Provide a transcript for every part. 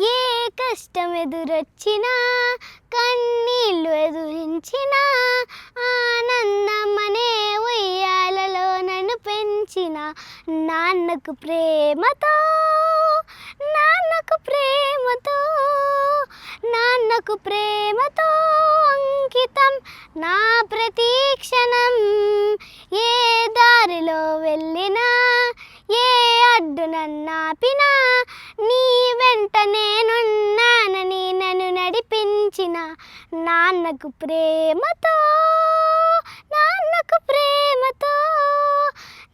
ఏ కష్టం ఎదురొచ్చినా కన్నీళ్ళు ఎదురించినా ఆనందమనే ఉయ్యాలలో నన్ను పెంచిన నాన్నకు ప్రేమతో నాన్నకు ప్రేమతో నాన్నకు ప్రేమతో అంకితం నా ప్రతీక్షణం. ఏ దారిలో వెళ్ళినా ఏ అడ్డు నన్నాపినా నాన్నకు ప్రేమతో నాన్నకు ప్రేమతో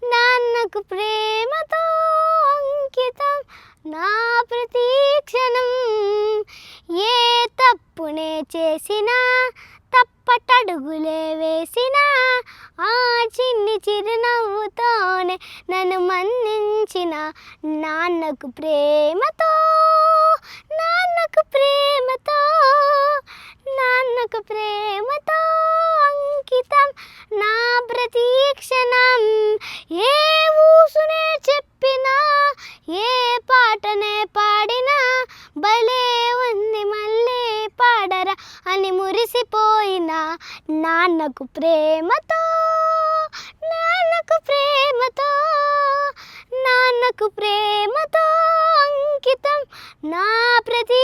నాన్నకు ప్రేమతో అంకితం నా ప్రతీక్షణం. ఏ తప్పునే చేసినా తప్పటడుగులే వేసినా ఆ చిన్ని చిరునవ్వుతోనే నన్ను మన్నించిన నాన్నకు ప్రేమతో ఏ ఊసునే చెప్పినా ఏ పాటనే పాడినా భలే ఉంది మళ్ళీ పాడరా అని మురిసిపోయిన. నాన్నకు ప్రేమతో నాన్నకు ప్రేమతో నాన్నకు ప్రేమతో అంకితం నా ప్రతి